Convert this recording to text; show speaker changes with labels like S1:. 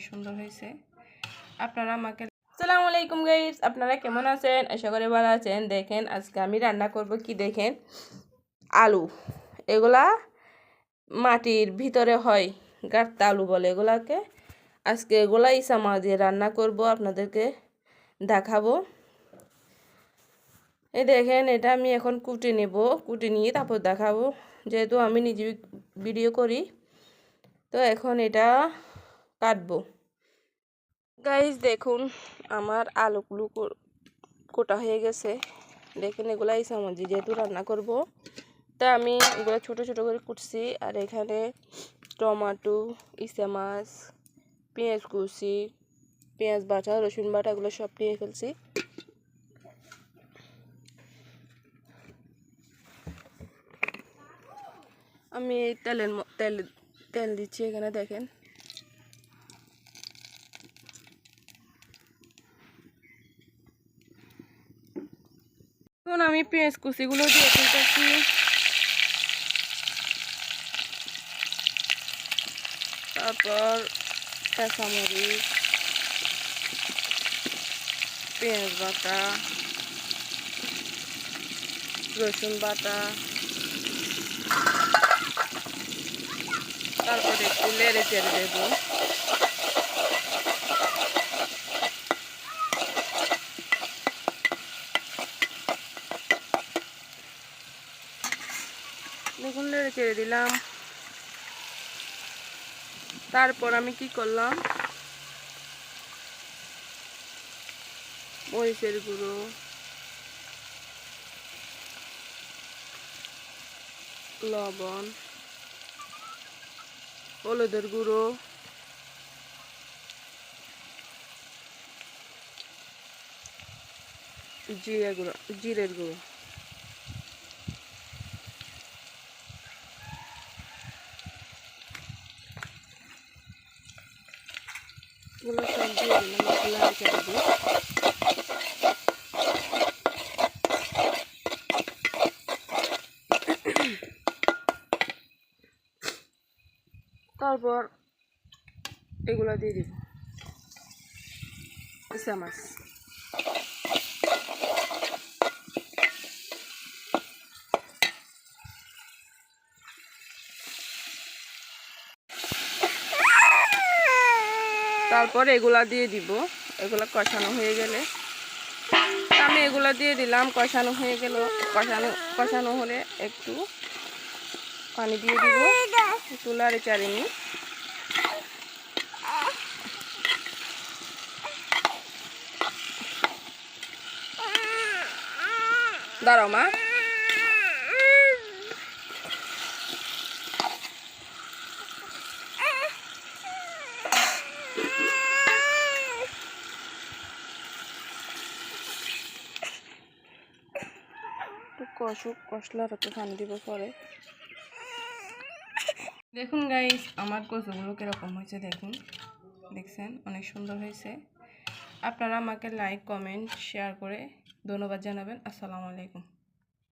S1: অনেক সুন্দর হয়েছে। আপনারা আমাকে আসসালামু আলাইকুম গাইস আপনারা কেমন আছেন? আশা করি ভালো আছেন। দেখেন, আজকে আমি রান্না করব কি দেখেন? আলু। এগুলা মাটির ভিতরে হয়, গাঁটতা আলু বলে এগুলাকে। আজকে এগুলা ইসামা দিয়ে রান্না করব, আপনাদেরকে দেখাবো। এই দেখেন, এটা আমি এখন কুটে নেব। কুটে নিয়ে তারপর দেখাবো। যেহেতু আমি নিজে ভিডিও করি, তো এখন এটা কাটবো। গাইজ দেখুন, আমার আলুগুলো কোটা হয়ে গেছে। দেখেন, এগুলো এই যেহেতু রান্না করব, তা আমি এগুলো ছোটো ছোটো করে কুটছি। আর এখানে টমাটো, ইসা মাছ, পেঁয়াজ কুচি, পেঁয়াজ বাটা, রসুন বাটা, এগুলো সব নিয়ে ফেলছি। আমি তেলের তেল তেল দিচ্ছি এখানে, দেখেন। এখন আমি পেঁয়াজ কুচিগুলো দিয়ে ফেলতেছি তারপর কাঁচামরিচ, পেঁয়াজ বাটা, রসুন বাটা, তারপরে একটু লেড়ে চেড়ে দেবো। দেখুন লেড়ে চেড়ে দিলাম। তারপর আমি কি করলাম? মরিচের গুঁড়ো। লবণ। হলুদের গুঁড়ো। জিরে গুঁড়ো, জিরের গুঁড়ো। এগুলো সব দিয়ে দিলাম এগুলো রেখে দেবো তারপর এগুলো দিয়ে দিব। ইসা মাছ তারপর এগুলা দিয়ে দিব। এগুলা কষানো হয়ে গেলে। আমি এগুলা দিয়ে দিলাম, কষানো হয়ে গেল। কষানো কষানো হলে একটু পানি দিয়ে দিব। তুলারে চারিনি দাঁড়াও মা। কষুক কষলার হতো পানি দিব পরে। দেখুন গাইস আমার কচুগুলো কীরকম হয়েছে দেখুন। দেখছেন? অনেক সুন্দর হয়েছে। আপনারা আমাকে লাইক কমেন্ট শেয়ার করে ধন্যবাদ জানাবেন। আসসালামু আলাইকুম।